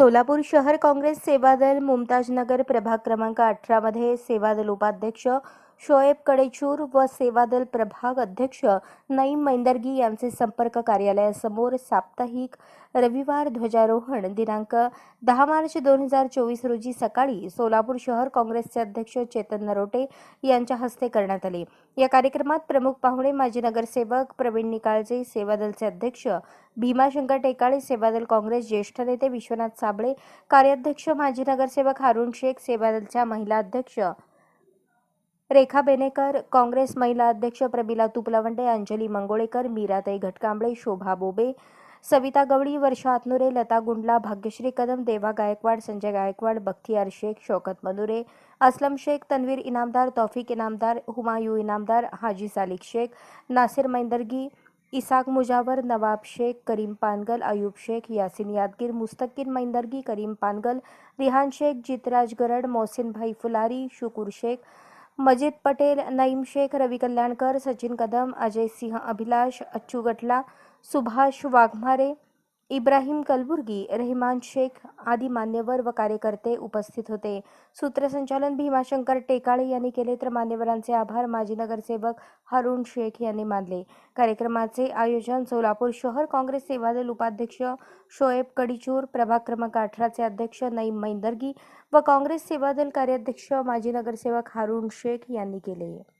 सोलापूर शहर काँग्रेस सेवादल मुमताजनगर प्रभाग क्रमांक अठरामध्ये सेवादल उपाध्यक्ष शोएब कडेचूर व सेवादल प्रभाग अध्यक्ष नईम मैंदर्गी यांचे संपर्क कार्यालयासमोर साप्ताहिक रविवार ध्वजारोहण दिनांक दहा मार्च दोन हजार चोवीस रोजी सकाळी सोलापूर शहर काँग्रेसचे अध्यक्ष चेतन नरोटे यांच्या हस्ते करण्यात आले. या कार्यक्रमात प्रमुख पाहुणे माजी नगरसेवक प्रवीण निकाळजे सेवादलचे अध्यक्ष भीमाशंकर टेकाळे सेवादल काँग्रेस ज्येष्ठ नेते विश्वनाथ साबळे कार्याध्यक्ष माजी नगरसेवक हारुण शेख सेवादलच्या महिला अध्यक्ष रेखा बेनेकर काँग्रेस महिला अध्यक्ष प्रमिला तुपलवंडे अंजली मंगोळेकर मीराताई घटकांबळे शोभा बोबे सविता गवळी वर्षा आतनुरे लता गुंडला भाग्यश्री कदम देवा गायकवाड संजय गायकवाड बख्तियार शेख शौकत मनुरे असलम शेख तन्वीर इनामदार तौफिक इनामदार हुमायू इनामदार हाजी सालिक शेख नासिर मैंदर्गी इसाक मुजावर नवाब शेख करीम पानगल अयूब शेख यासिन यादगीर मुस्तक़ीन मैंदर्गी करीम पानगल रिहान शेख जितराज गरड मोहसिन भाई फुलारी शुकूर शेख मजिद पटेल नईम शेख रवी कल्याणकर सचिन कदम अजय सिंह अभिलाष अच्चू गटला सुभाष वाघमारे इब्राहिम कलबुर्गी रेहमान शेख आदी मान्यवर व कार्यकर्ते उपस्थित होते. सूत्रसंचालन भीमाशंकर टेकाळे यांनी केले तर मान्यवरांचे आभार. माजी नगरसेवक हारुण शेख यांनी मानले. कार्यक्रमाचे आयोजन सोलापूर शहर काँग्रेस सेवादल उपाध्यक्ष शोएब कडिचूर प्रभाग क्रमांक अठराचे अध्यक्ष नईम मैंदर्गी व काँग्रेस सेवादल कार्याध्यक्ष माजी नगरसेवक हारुण शेख यांनी केले.